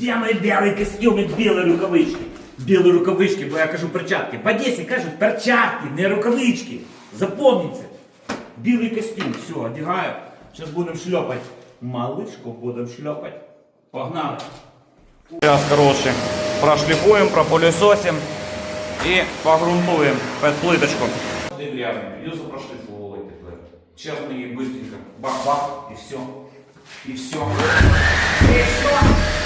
Де мої білі костюми, білі рукавички? Білі рукавички, бо я кажу перчатки. В Одесі кажуть перчатки, не рукавички. Запомніться. Білий костюм, все, одягаю. Зараз будемо шльопати. Малышку будемо шльопати. Погнали. Сейчас, короче, прошлифуем, пропылесосим и погрунтуем под плиточку. Ты грязный, придется прошлифовывать такое. Честно и быстренько. Бах-бах, и все. И все. И все.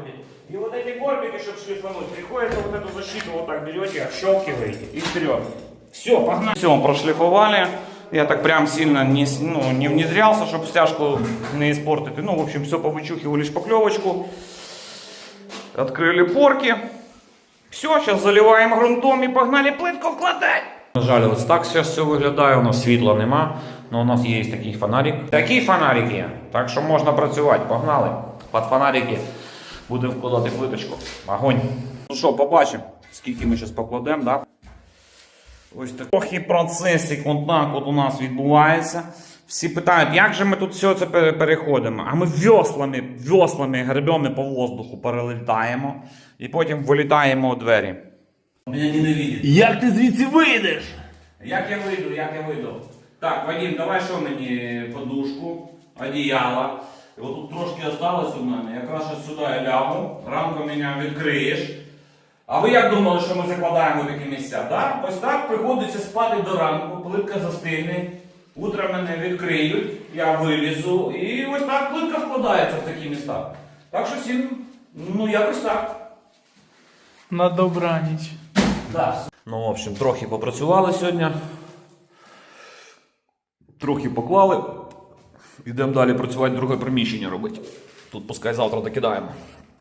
краса проходит. И вот эти горбики, чтобы шлифануть, приходится вот эту защиту вот так берете, отщелкиваете и вперед. Все, погнали. Все, прошлифовали. Я так прям сильно не, с- ну, не внедрялся, чтобы стяжку не испортить. Ну, в общем, все повычухивали шпаклевочку. Открыли порки. Все, сейчас заливаем грунтом и погнали плитку вкладать. На жаль, ось так зараз все виглядає. У нас світла нема, але у нас є такий фонарик. Такий фонарик є. Так що можна працювати. Погнали. Під фонарики будемо вкладати плиточку. Огонь. Ну що, побачимо, скільки ми зараз покладемо, да? Ось так. Трохи процесик от так от у нас відбувається. Всі питають, як же ми тут все це переходимо? А ми веслами, веслами гребемо по воздуху, перелітаємо і потім вилітаємо у двері. Меня ненавидит. Як ти звідси вийдеш? Як я вийду, як я вийду? Так, Вадим, давай що мені подушку, одіяло. І от тут трошки осталось у мене. Якраз ось сюди я лягу, ранку мене відкриєш. А ви як думали, що ми закладаємо такі місця? Да? Ось так приходиться спати до ранку, плитка застигне, утром мене відкриють, я вилізу, і ось так плитка вкладається в такі міста. Так що всім, ну якось так. На добраніч. Да. Ну, в общем, трохи попрацювали сьогодні. Трохи поклали. Йдемо далі працювати друге приміщення робити. Тут пускай завтра докидаємо.